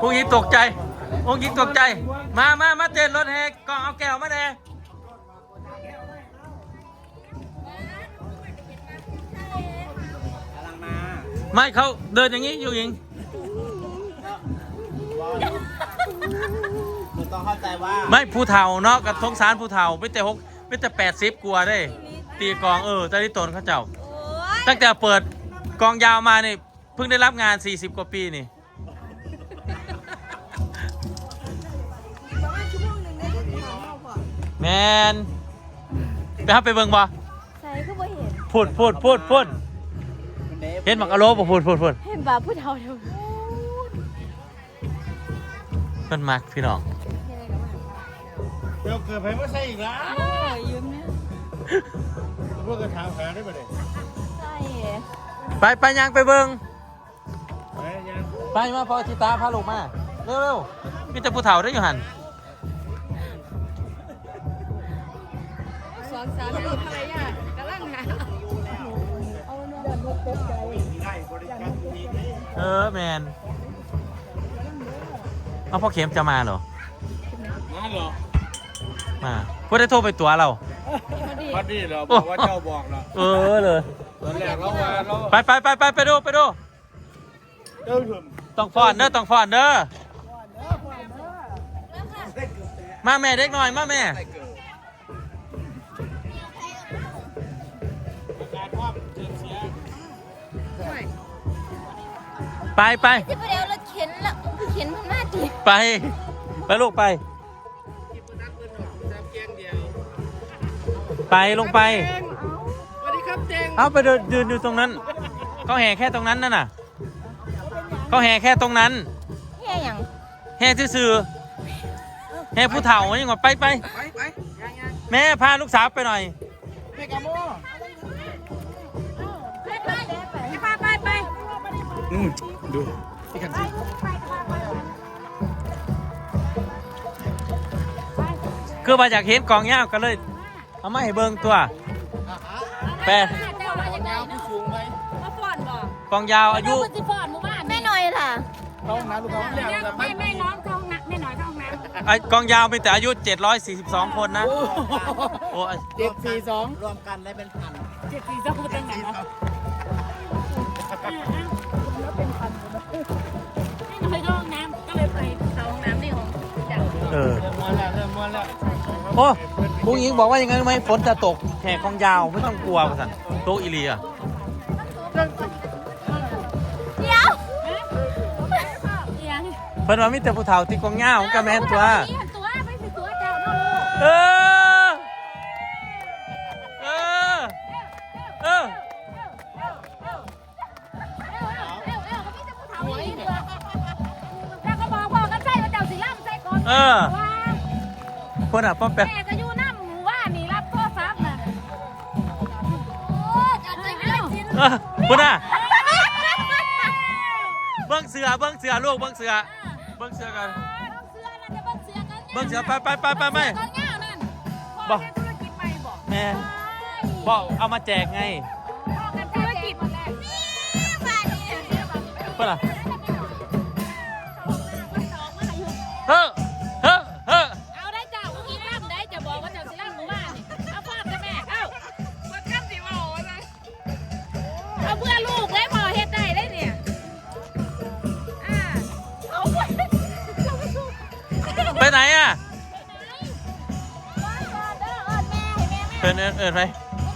ผู้หญิงตกใจผู้หญิงตกใจ มามามาเต้นรถแห่กองเอาแก้วมาแน่กำลังมาไม่เขาเดินอย่างนี้อยู่หญิงคุณต้องเข้าใจว่า ไม่ผู้เฒ่าเนาะกับทงสารผู้เฒ่าไม่แต่หกไม่แต่แปดสิบกลัวาได้ ตีกลองเออตาลิตนเขาเจ้าโอ้ยตั้งแต่เปิดกองยาวมานี่เพิ่งได้รับงาน 40 กว่าปีนี่ แมนไปครับไปเบิ่งบ่ใส่ก็บ่เห็น พูดพูดพูดพูดคุณเดฟเห็นบักอะโลบ่พูดพูดพูดเห็นบาผู้เฒ่าเดียวเพิ่นมักพี่น้องเดี๋ยวเกิดไปไม่ใช่อีกแล้วเออยืมเนี่ยพวกกระถางหาได้ปะเนี่ยใช่ไปไปยังไปเบิ่งไปยังไปมาพอทิตาพาลูกมา เร็วเร็วมีแต่ผู้เฒ่าได้อยู่หัน สองสามีภรรยากำลังหาเอาเดินรถตกใจเออแมนเอาพ่อเข็มจะมาเหรอ มาเหรอ มาเพื่อได้โทรไปตัวเรา พอดีเราบอกว่าเจ้าบอกเราเออเลยตอนแรกเราว่าเราไปไปไปไปไปดูไปดูเจ้าถึงต้องฟอนเด้อต้องฟอนเด้อ มาแม่เด็กหน่อยมาแม่ไป ไปที่ประเดี๋ยวเราเข็นละเข็นมันมาดิไป ไปลูกไป ไปลงไป สวัสดีครับเจงเอาไปเดินยืนอยู่ตรงนั้นเขาแห่แค่ตรงนั้นนั่นน่ะเขาแห่แค่ตรงนั้น แค่ยังแห่ซื่อๆแห่ผู้เฒ่ายังไงไปไปไปไปยังยังแม่พาลูกสาวไปหน่อย ไปกาโมไปไปไปไปไปนู่น ดูที่กันสิคือมาจากเห็นกองยาวกันเลย เอามาให้เบิ่งตัวแปดเจ้ามาจากไหนเนาะสูงไหมมาฟ้อนบ่กองยาวอายุเจ้าสิฟ้อนหมู่บ้านแม่หน่อยล่ะเข้าห้องน้ำลูกเขาเรียกแบบไม่ไม่น้องเข้าห้องน้ำแม่หน่อยเข้าห้องน้ำไอ้กองยาวมีแต่อายุ 742 คนนะ โอ้ยเจ็ดสี่สองรวมกันได้เป็นพันเจ็ดสี่สองเป็นไงเนาะ อ้ผู้หญิงบอกว่าอย่างนั้นไหมฝนจะตกแห่กองยาวไม่ต้องกลัวภาษาโตกอีเลียเดี๋ยวยังเพิ่นว่ามีแต่ผู้เฒ่าที่กองยาวก็แม่นตัวตั เออคนอะเบิ้งเสือเบิ้งเสือลูกเบิ้งเสือเบิ้งเสือกันเสื้อน่ะจะเบิ่งเสื้อกันเบิ้งเสือไปไปไปไปไปก่อนเงานั่นบ่พ่อเป็นธุรกิจใหม่บอกแม่บอกเอามาแจกไงพ่อเป็นธุรกิจนี่บ้านนี่เพื่อนอะ ไปไหนอะเอิ้นแม่ให้แม่แม่เอินเอินเอินไป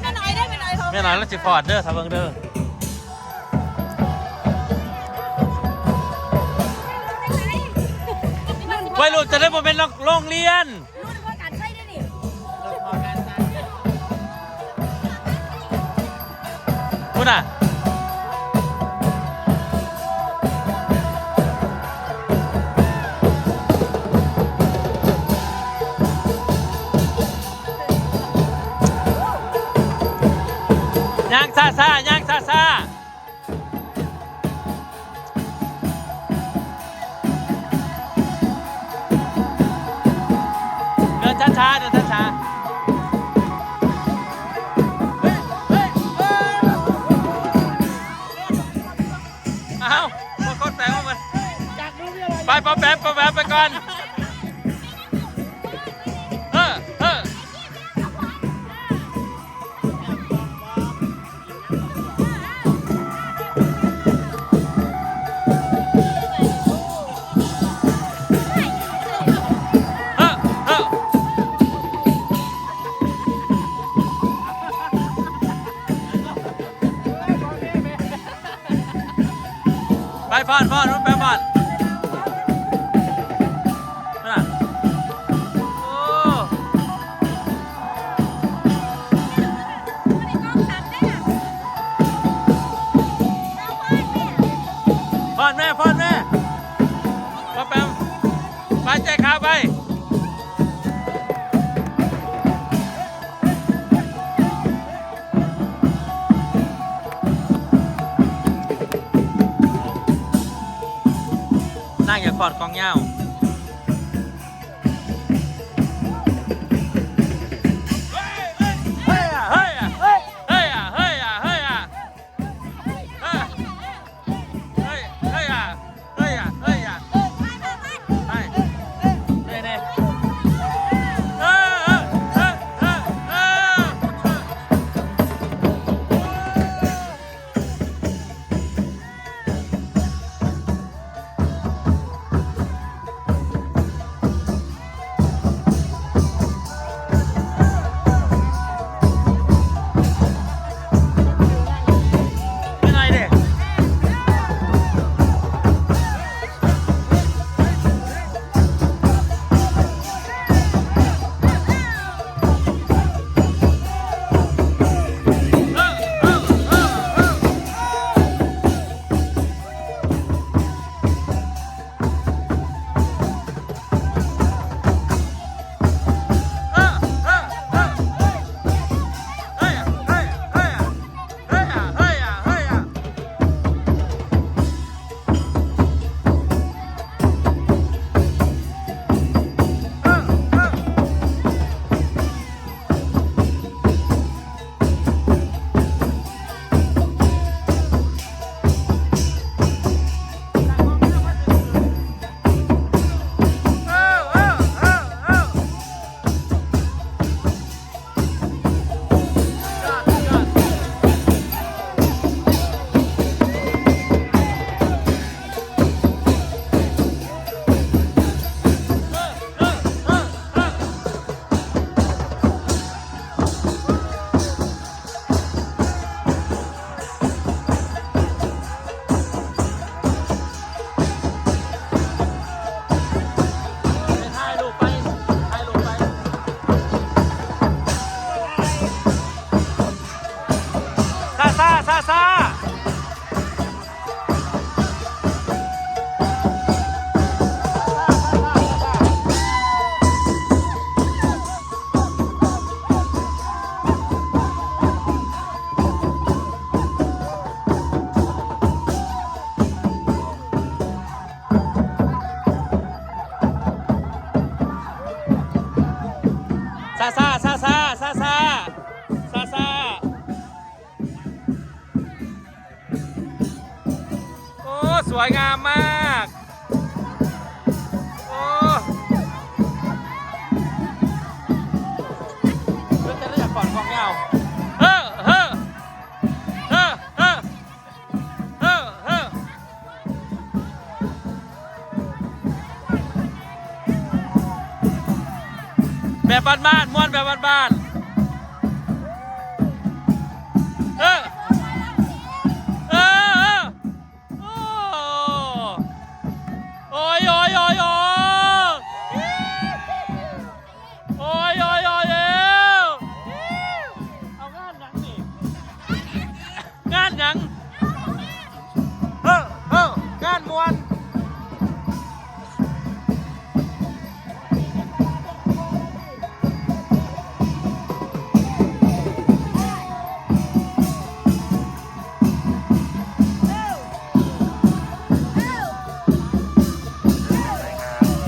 แม่หน่อยได้แม่หน่อยโทรแม่หน่อยแล้วสิฟอร์ดเด้อทำเบิ้งเด้อวัยรุ่นจะได้บ่เป็นโรงเรียนรุ่นว่าการใช้ได้นี่รวมพอกันจ้าคุณอะาซาย่างซาซาเดินช้าๆเดินช้าๆไปป๊อปแป๊บป๊อปแป๊บไปก่อน กอร์ดกองเงาาซาซาซาซาซาซาซาโอ้ สวยงามมาก แบบบ้านๆม้วนแบบบ้าน